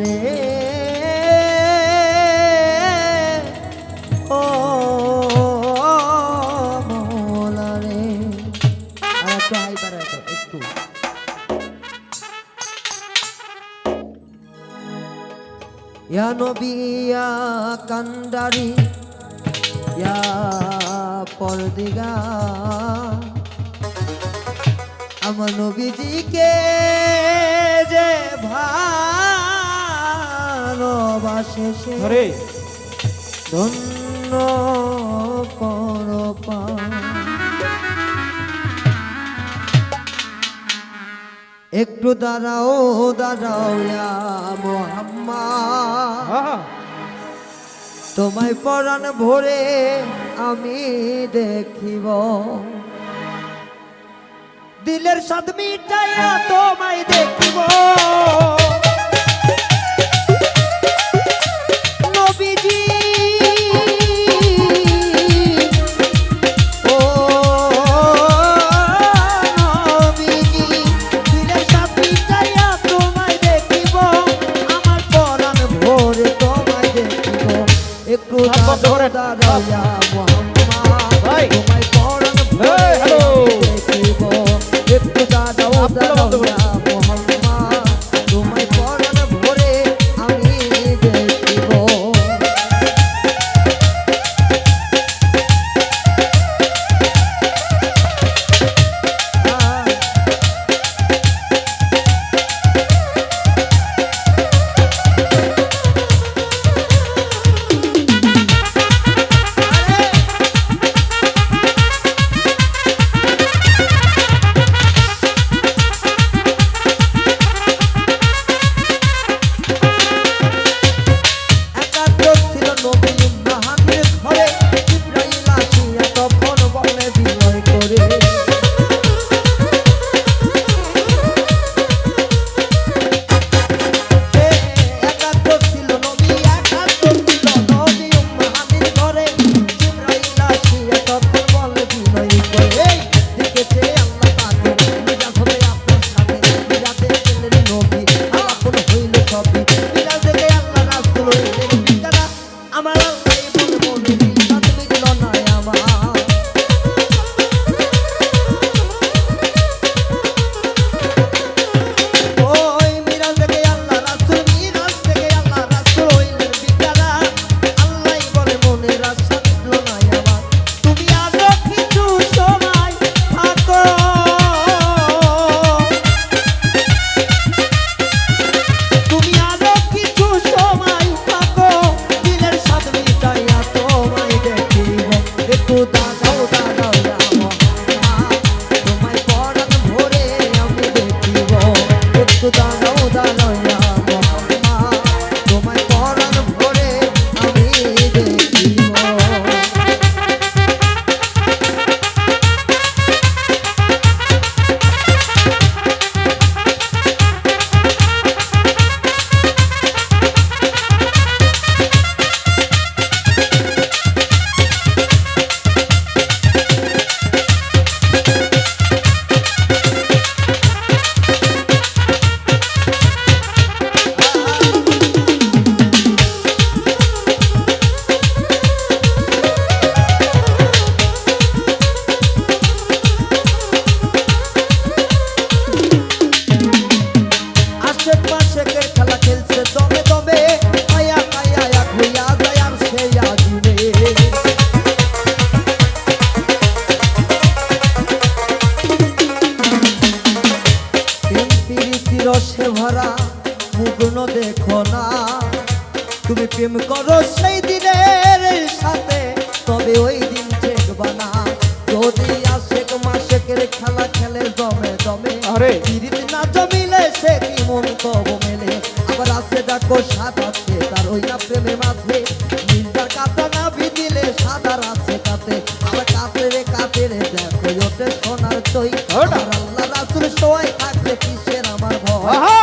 রে। ও মোলা রে। ইয়া নবিয়া কান্ডারি পরদিগা আমার নবীজিকে যে ভাই ভালোবাসে ধন্য একটু দাঁড়াও দাঁড়াও মোহাম্মা তোমায় পরাণ ভরে আমি দেখিব। দিলের সাদ মিটাইয়া তোমায় দেখিব। ભાઈ. કોણ હેલો. એટલું દાદા রসে ভরা মুগ্ন দেখো না। তুমি প্রেম করো সেই দিনের সাথে তবে ওই দিন দেখবা না। যদি আশেক মাসেকের খেলা খেলে দমে দমে আরে। পিরিত না জমিলে সে কি মন তব মেলে? আবার আসে দেখো সাত আছে তার ওই না প্রেমে মাঝে Aha!